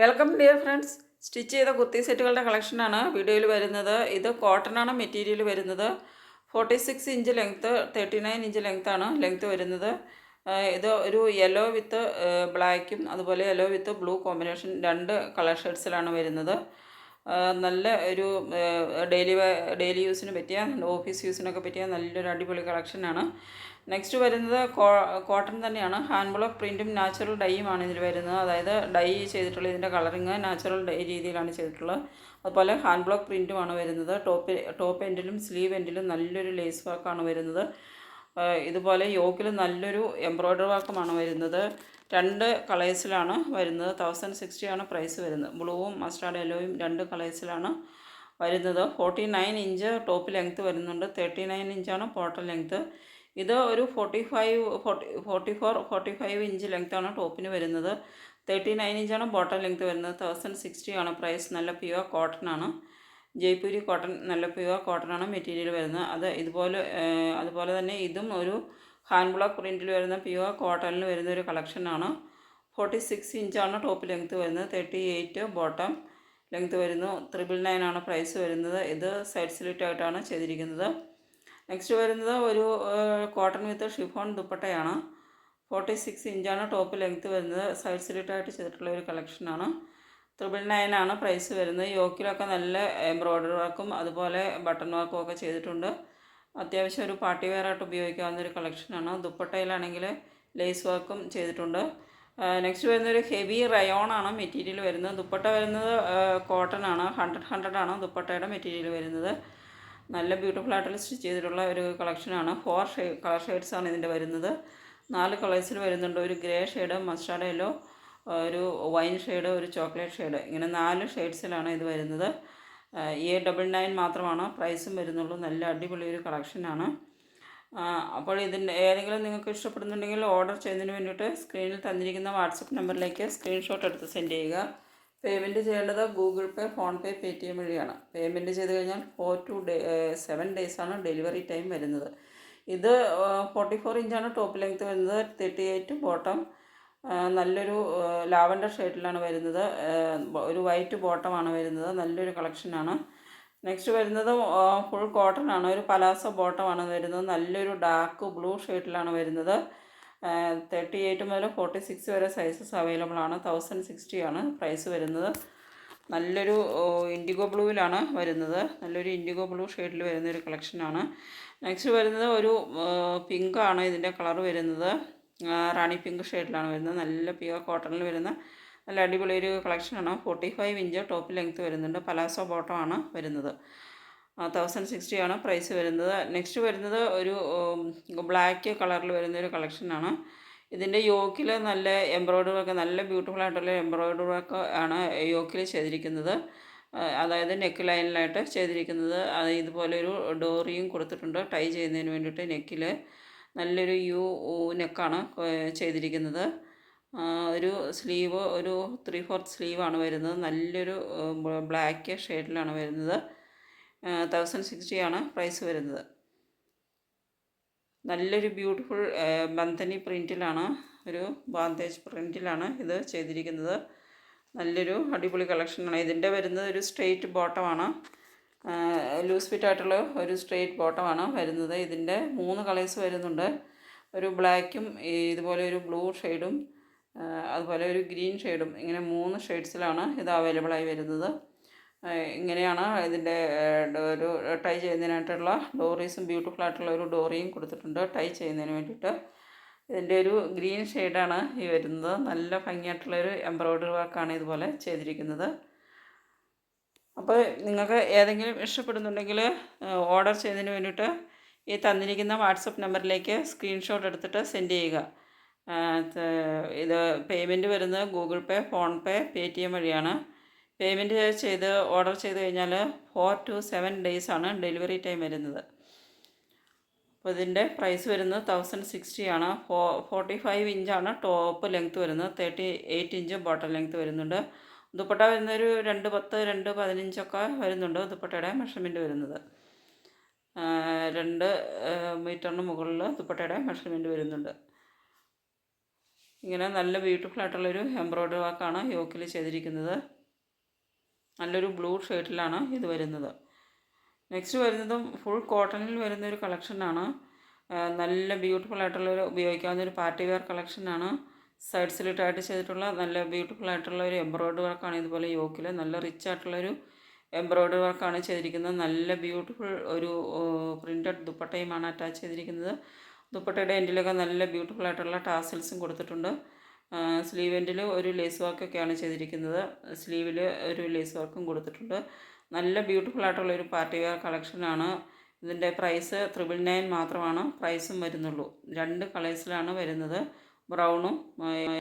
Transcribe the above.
Welcome dear friends stitch ചെയ്ത കുർത്തി സെറ്റുകളുടെ കളക്ഷനാണ് വീഡിയോയിൽ വരുന്നത്. ഇത് കോട്ടൺ ആണ് മെറ്റീരിയൽ വരുന്നത്. Forty six inch length thirty nine inch ആണ് ലെങ്ത്ത് വരുന്നത്. ഇത് ഒരു യെല്ലോ വിത്ത് ബ്ലാക്കും അതുപോലെ യെല്ലോ വിത്ത് ബ്ലൂ കോമ്പിനേഷൻ രണ്ട് കളർ ഷെയ്ഡ്സിലാണ് വരുന്നത്. നല്ല ഒരു ഡെയിലി ഡെയിലി യൂസിന് പറ്റിയ ഓഫീസ് യൂസിനൊക്കെ പറ്റിയ നല്ലൊരു അടിപൊളി കളക്ഷനാണ്. നെക്സ്റ്റ് വരുന്നത് കോട്ടൺ തന്നെയാണ്. ഹാൻഡ് ബ്ലോക്ക് പ്രിന്റും നാച്ചുറൽ ഡൈയുമാണ് ഇതിൽ വരുന്നത്. അതായത് ഡൈ ചെയ്തിട്ടുള്ള ഇതിന്റെ കളറിങ് നാച്ചുറൽ ഡൈ രീതിയിലാണ് ചെയ്തിട്ടുള്ളത്. അതുപോലെ ഹാൻഡ് ബ്ലോക്ക് പ്രിന്റുമാണ് വരുന്നത്. ടോപ്പ് ടോപ്പ് എൻഡിലും സ്ലീവ് എൻഡിലും നല്ലൊരു ലേസ് വർക്കാണ് വരുന്നത്. ഇതുപോലെ യോക്കിൽ നല്ലൊരു എംബ്രോയ്ഡറി വർക്കുമാണ് വരുന്നത്. രണ്ട് കളേഴ്സിലാണ് വരുന്നത്. തൗസൻഡ് സിക്സ്റ്റി ആണ് പ്രൈസ് വരുന്നത്. ബ്ലൂവും മസ്റ്റാർഡ് യെല്ലോയും രണ്ട് കളേഴ്സിലാണ് വരുന്നത്. Forty nine inch top length വരുന്നുണ്ട്. തേർട്ടി നയൻ ഇഞ്ചാണ് ബോട്ടം ലെങ്ത്ത് ഇത് ഒരു forty five forty forty four forty five inch ലെങ്ത്താണ് ടോപ്പിന് വരുന്നത്. തേർട്ടി നയൻ ഇഞ്ചാണ് ബോട്ടം ലെങ്ത്ത് വരുന്നത്. തൗസൻഡ് സിക്സ്റ്റി ആണ് പ്രൈസ് നല്ല പ്യുവർ കോട്ടൺ ആണ്. ജയ്പൂരി കോട്ടൺ നല്ല പ്യുവർ കോട്ടൺ ആണ് മെറ്റീരിയൽ വരുന്നത്. അത് ഇതുപോലെ അതുപോലെ തന്നെ ഇതും ഒരു ഹാൻഡ് ബ്ലോക്ക് പ്രിന്റിൽ വരുന്ന പ്യുവർ കോട്ടണിൽ വരുന്ന ഒരു കളക്ഷനാണ് ഫോർട്ടി സിക്സ് ഇഞ്ചാണ് ടോപ്പ് ലെങ്ത്ത് വരുന്നത്. തേർട്ടി എയ്റ്റ് ബോട്ടം ലെങ്ത്ത് വരുന്നു. ത്രിബിൾ നയൻ ആണ് പ്രൈസ് വരുന്നത്. ഇത് സൈഡ് സ്ലിറ്റ് ആയിട്ടാണ് ചെയ്തിരിക്കുന്നത്. നെക്സ്റ്റ് വരുന്നത് ഒരു കോട്ടൺ വിത്ത് ഷിഫോൺ ദുപ്പട്ടയാണ്. ഫോർട്ടി സിക്സ് ഇഞ്ചാണ് ടോപ്പ് ലെങ്ത്ത് വരുന്നത്. സൈഡ് സ്ലിറ്റ് ആയിട്ട് ചെയ്തിട്ടുള്ള ഒരു കളക്ഷനാണ് ത്രിബിൾ നയൻ ആണ് പ്രൈസ് വരുന്നത്. യോക്കിലൊക്കെ നല്ല എംബ്രോയ്ഡറി വർക്കും അതുപോലെ ബട്ടൺ വർക്കും ഒക്കെ ചെയ്തിട്ടുണ്ട്. അത്യാവശ്യം ഒരു പാർട്ടി വെയർ ആയിട്ട് ഉപയോഗിക്കാവുന്ന ഒരു കളക്ഷനാണ് ദുപ്പട്ടയിലാണെങ്കിൽ ലേസ് വർക്കും ചെയ്തിട്ടുണ്ട്. നെക്സ്റ്റ് വരുന്നൊരു ഹെവി റയോൺ ആണ് മെറ്റീരിയൽ വരുന്നത്. ദുപ്പട്ട വരുന്നത് കോട്ടൺ ആണ്. ഹൺഡ്രഡ് ഹൺഡ്രഡ് ആണ് ദുപ്പട്ടയുടെ മെറ്റീരിയൽ വരുന്നത്. നല്ല ബ്യൂട്ടിഫുൾ ആയിട്ടുള്ള സ്റ്റിച്ച് ചെയ്തിട്ടുള്ള ഒരു കളക്ഷനാണ് ഫോർ ഷെയ് കളർ ഷെയ്ഡ്സ് ആണ് ഇതിന്റെ വരുന്നത്. നാല് കളേഴ്സിൽ വരുന്നുണ്ട്. ഒരു ഗ്രേ ഷെയ്ഡ് മസ്റ്റാർഡ് യെല്ലോ ഒരു വൈൻ ഷെയ്ഡ് ഒരു ചോക്ലേറ്റ് ഷെയ്ഡ് ഇങ്ങനെ നാല് ഷെയ്ഡ്സിലാണ് ഇത് വരുന്നത്. എ ഡബിൾ നയൻ മാത്രമാണ്. പ്രൈസും വരുന്നുള്ളൂ. നല്ല അടിപൊളി ഒരു കളക്ഷനാണ് അപ്പോൾ ഇതിന്റെ ഏതെങ്കിലും നിങ്ങൾക്ക് ഇഷ്ടപ്പെടുന്നുണ്ടെങ്കിൽ ഓർഡർ ചെയ്യുന്നതിന് വേണ്ടിയിട്ട് സ്ക്രീനിൽ തന്നിരിക്കുന്ന വാട്സപ്പ് നമ്പറിലേക്ക് സ്ക്രീൻഷോട്ട് എടുത്ത് സെൻഡ് ചെയ്യുക. പേയ്മെന്റ് ചെയ്യേണ്ടത് Google pay phone pay Paytm വഴിയാണ്. പേയ്മെന്റ് ചെയ്ത് കഴിഞ്ഞാൽ ഫോർ ടു ഡേ സെവൻ ഡേയ്സാണ് ഡെലിവറി ടൈം വരുന്നത്. ഇത് ഫോർട്ടി ഫോർ ഇഞ്ചാണ് ടോപ്പ് ലെങ്ത്ത് വരുന്നത്. തേർട്ടി എയ്റ്റ് ബോട്ടം നല്ലൊരു ലാവൻഡർ ഷെയ്ഡിലാണ് വരുന്നത്. ഒരു വൈറ്റ് ബോട്ടമാണ് വരുന്നത്. നല്ലൊരു കളക്ഷനാണ്. നെക്സ്റ്റ് വരുന്നത് ഫുൾ കോട്ടൺ ആണ് ഒരു പലാസോ ബോട്ടമാണ് വരുന്നത്. നല്ലൊരു ഡാർക്ക് ബ്ലൂ ഷെയ്ഡിലാണ് വരുന്നത്. തേർട്ടി എയ്റ്റ് മുതൽ ഫോർട്ടി സിക്സ് വരെ സൈസസ് അവൈലബിൾ ആണ്. തൗസൻഡ് സിക്സ്റ്റി ആണ് പ്രൈസ് വരുന്നത്. നല്ലൊരു ഇൻഡിഗോ ബ്ലൂവിലാണ് വരുന്നത്. നല്ലൊരു ഇൻഡിഗോ ബ്ലൂ ഷെയ്ഡിൽ വരുന്ന ഒരു കളക്ഷനാണ്. നെക്സ്റ്റ് വരുന്നത് ഒരു പിങ്ക് ആണ് ഇതിന്റെ കളർ വരുന്നത്. റാണി പിങ്ക് ഷെയ്ഡിലാണ് വരുന്നത്. നല്ല പ്യുവർ കോട്ടണിൽ വരുന്ന നല്ല അടിപൊളി ഒരു കളക്ഷനാണ് forty five inch top length വരുന്നുണ്ട്. പലാസോ ബോട്ടം ആണ് വരുന്നത്. തൗസൻഡ് സിക്സ്റ്റി ആണ് പ്രൈസ് വരുന്നത്. നെക്സ്റ്റ് വരുന്നത് ഒരു ബ്ലാക്ക് കളറിൽ വരുന്ന ഒരു കളക്ഷനാണ് ഇതിന്റെ യോക്കിൽ നല്ല എംബ്രോയ്ഡറി വർക്ക് നല്ല ബ്യൂട്ടിഫുൾ ആയിട്ടുള്ള എംബ്രോയ്ഡറി വർക്ക് ആണ് യോക്കിൽ ചെയ്തിരിക്കുന്നത്. അതായത് നെക്ക് ലൈനിലായിട്ട് ചെയ്തിരിക്കുന്നത്. ഇതുപോലെ ഒരു ഡോറിയും കൊടുത്തിട്ടുണ്ട്. ടൈ ചെയ്യുന്നതിന് വേണ്ടിയിട്ട് നെക്കിൽ നല്ലൊരു യു നെക്കാണ് ചെയ്തിരിക്കുന്നത്. ഒരു സ്ലീവ് ഒരു ത്രീ ഫോർത്ത് സ്ലീവാണ് വരുന്നത്. നല്ലൊരു ബ്ലാക്ക് ഷെയ്ഡിലാണ് വരുന്നത്. തൗസൻഡ് സിക്സ്റ്റിയാണ് പ്രൈസ് വരുന്നത്. നല്ലൊരു ബ്യൂട്ടിഫുൾ ബന്ധനി പ്രിന്റിലാണ് ഒരു ബാന്തേജ് പ്രിന്റിലാണ് ഇത് ചെയ്തിരിക്കുന്നത്. നല്ലൊരു അടിപൊളി കളക്ഷനാണ്. ഇതിന്റെ വരുന്നത് ഒരു സ്ട്രെയിറ്റ് ബോട്ടമാണ്. ലൂസ് ഫിറ്റായിട്ടുള്ള ഒരു സ്ട്രെയിറ്റ് ബോട്ടമാണ് വരുന്നത്. ഇതിന്റെ മൂന്ന് കളേഴ്സ് വരുന്നുണ്ട്. ഒരു ബ്ലാക്കും ഇതുപോലെ ഒരു ബ്ലൂ ഷെയ്ഡും അതുപോലെ ഒരു ഗ്രീൻ ഷെയ്ഡും. ഇങ്ങനെ മൂന്ന് ഷെയ്ഡ്സിലാണ് ഇത് അവൈലബിളായി വരുന്നത്. ഇങ്ങനെയാണ് ഇതിന്റെ ഒരു ടൈ ചെയ്യുന്നതിനായിട്ടുള്ള ഡോറീസും ബ്യൂട്ടിഫുൾ ആയിട്ടുള്ള ഒരു ഡോറിയും കൊടുത്തിട്ടുണ്ട് ടൈ ചെയ്യുന്നതിന് വേണ്ടിയിട്ട്. ഇതിന്റെ ഒരു ഗ്രീൻ ഷെയ്ഡാണ് ഈ വരുന്നത്. നല്ല ഭംഗിയായിട്ടുള്ളൊരു എംബ്രോയ്ഡറി വർക്കാണ് ഇതുപോലെ ചെയ്തിരിക്കുന്നത്. അപ്പോൾ നിങ്ങൾക്ക് ഏതെങ്കിലും ഇഷ്ടപ്പെടുന്നുണ്ടെങ്കിൽ ഓർഡർ ചെയ്യുന്നതിന് വേണ്ടിയിട്ട് ഈ തന്നിരിക്കുന്ന വാട്സപ്പ് നമ്പറിലേക്ക് സ്ക്രീൻഷോട്ട് എടുത്തിട്ട് സെൻഡ് ചെയ്യുക. ഇത് പേയ്മെന്റ് വരുന്നത് Google pay phone pay Paytm വഴിയാണ്. പേയ്മെന്റ് ചെയ്ത് ഓർഡർ ചെയ്ത് കഴിഞ്ഞാൽ ഫോർ ടു സെവൻ ഡേയ്സ് ആണ് ഡെലിവറി ടൈം വരുന്നത്. അപ്പോൾ ഇതിന്റെ പ്രൈസ് വരുന്നത് തൗസൻഡ് സിക്സ്റ്റി ആണ്. ഫോ ഫോർട്ടി ഫൈവ് ഇഞ്ചാണ് ടോപ്പ് ലെങ്ത്ത് വരുന്നത് thirty eight inch bottom length വരുന്നുണ്ട്. ദുപ്പട്ട വരുന്നൊരു രണ്ട് പത്ത് രണ്ട് പതിനഞ്ചൊക്കെ വരുന്നുണ്ട് ദുപ്പട്ടയുടെ മെഷർമെന്റ് വരുന്നത്. രണ്ട് മീറ്ററിന് മുകളിൽ ദുപ്പട്ടയുടെ മെഷർമെന്റ് വരുന്നുണ്ട്. ഇങ്ങനെ നല്ല ബ്യൂട്ടിഫുൾ ആയിട്ടുള്ളൊരു എംബ്രോയ്ഡറി വർക്കാണ് യോക്കിൽ ചെയ്തിരിക്കുന്നത്. നല്ലൊരു ബ്ലൂ ഷെയ്ഡിലാണ് ഇത് വരുന്നത്. നെക്സ്റ്റ് വരുന്നതും ഫുൾ കോട്ടണിൽ വരുന്നൊരു കളക്ഷനാണ്. നല്ല ബ്യൂട്ടിഫുൾ ആയിട്ടുള്ളൊരു ഉപയോഗിക്കാവുന്ന ഒരു പാർട്ടി വെയർ കളക്ഷനാണ്. സൈഡ്സിലിട്ടായിട്ട് ചെയ്തിട്ടുള്ള നല്ല ബ്യൂട്ടിഫുൾ ആയിട്ടുള്ള ഒരു എംബ്രോയ്ഡറി വർക്കാണ് ഇതുപോലെ യോക്കിൽ നല്ല റിച്ച് ആയിട്ടുള്ളൊരു എംബ്രോയ്ഡറി വർക്കാണ് ചെയ്തിരിക്കുന്നത്. നല്ല ബ്യൂട്ടിഫുൾ ഒരു പ്രിന്റഡ് ദുപ്പട്ടയുമാണ് അറ്റാച്ച് ചെയ്തിരിക്കുന്നത്. ദുപ്പട്ടയുടെ എൻഡിലൊക്കെ നല്ല ബ്യൂട്ടിഫുൾ ആയിട്ടുള്ള ടാസൽസും കൊടുത്തിട്ടുണ്ട്. സ്ലീവ് എൻഡിൽ ഒരു ലേസ് വർക്കൊക്കെയാണ് ചെയ്തിരിക്കുന്നത്. സ്ലീവിൽ ഒരു ലേസ് വർക്കും കൊടുത്തിട്ടുണ്ട്. നല്ല ബ്യൂട്ടിഫുൾ ആയിട്ടുള്ള ഒരു പാർട്ടി വെയർ കളക്ഷനാണ്. ഇതിന്റെ പ്രൈസ് ത്രിപിൾ നയൻ മാത്രമാണ്. പ്രൈസും വരുന്നുള്ളൂ. രണ്ട് കളേഴ്സിലാണ് വരുന്നത്. ബ്രൗണും